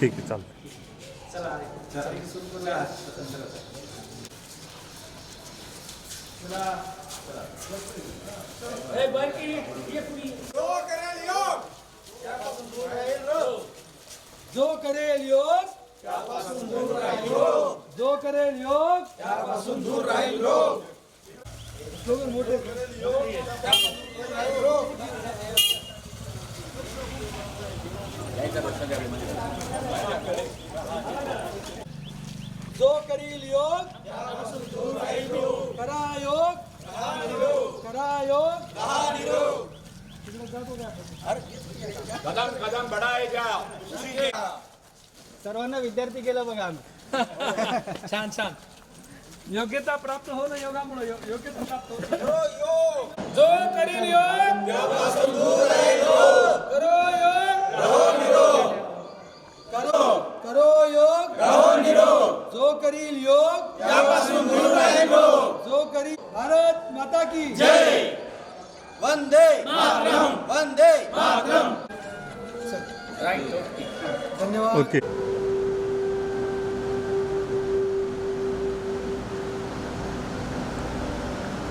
ठीक आहे चालतं जो करेल योग जो करेल योग त्यापासून दूर राहील रोग स्लोगन मोठे जो सर्वांना विद्यार्थी केलं बघा आम्ही. छान छान. योग्यता प्राप्त होणं योगामुळे? यो- योग्यता प्राप्त होणं जो करील योग करो योग. करो करो योग. जो करील योग जो करील भारत माता की जय. वंदे वंदे. धन्यवाद. ओके जी तुमच्या या मूळ आधार चक्रामधून पुरवली जाते असं म्हणतात संपूर्ण असं भ्रमण करतो तसा आवाज येतो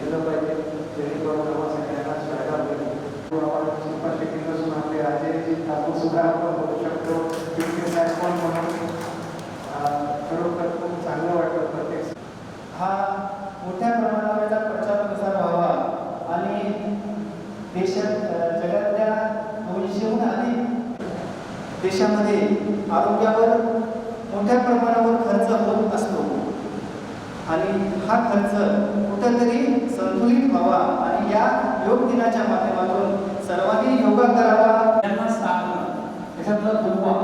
दिलं पाहिजे जेणेकरून आम्हा सगळ्यांना फायदा होईल सुद्धा आपण बघू शकतो आरोग्यावर मोठ्या प्रमाणावर खर्च होत असतो. आणि हा खर्च कुठंतरी संतुलित व्हावा आणि या योग दिनाच्या माध्यमातून सर्वांनी योगा करावा. त्यांना साधणं त्याच्यातला दुवा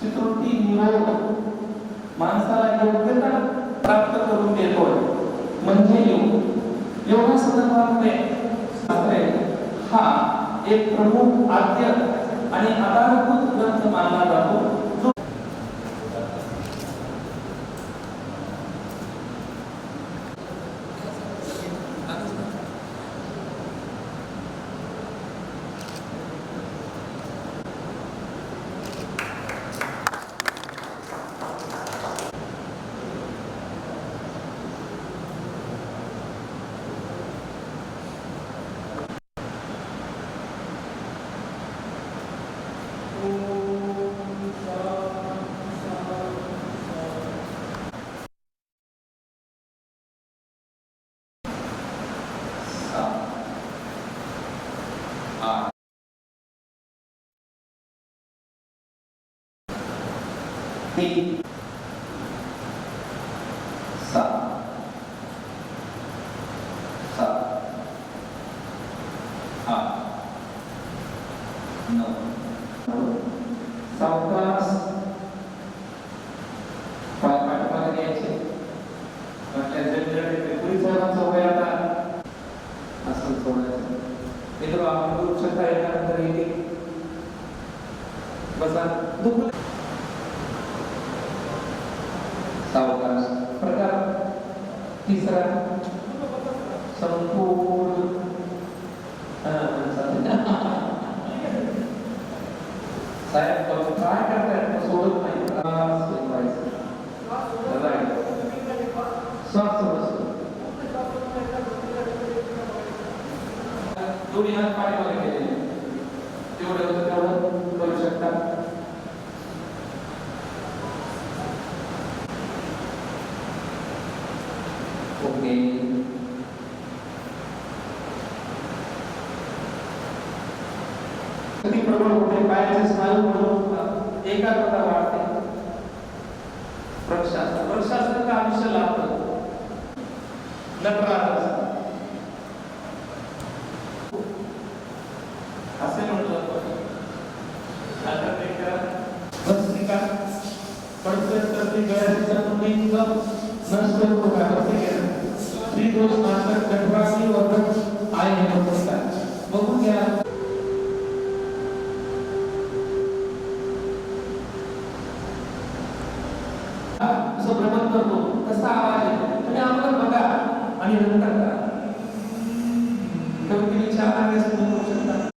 चित्रुटी निरोध माणसाला योग्यता प्राप्त करून देतो. म्हणजे योग. योगा संदर्भामध्ये हा एक प्रमुख आद्य आणि आधारभूत ग्रंथ मानला जातो. तीन सात सात आठ नऊ सावकाश पाय पाठीमागे घ्यायचे आपल्या जनरल पुढील सर्वांचं वय आता असं बसा. दुःख सावकाश प्रकार. तिसरा. संपूर्ण. साहेब काय करताय? सोडत नाही. श्वास घेवायचा. हात केलेले तेवढं होतं तेवढं करू शकता ओके प्रबळ होते पायाचे स्नायू म्हणून एकाग्रता वाढते वृक्षासन वृक्षासन आयुष्य लाभतं नटराज पडते तर नष्ट कटवासी आहे हे बघून घ्या जो भ्रमण करतो. तसा आवाज आहे तुम्ही अगोदर बघा. आणि नंतर करा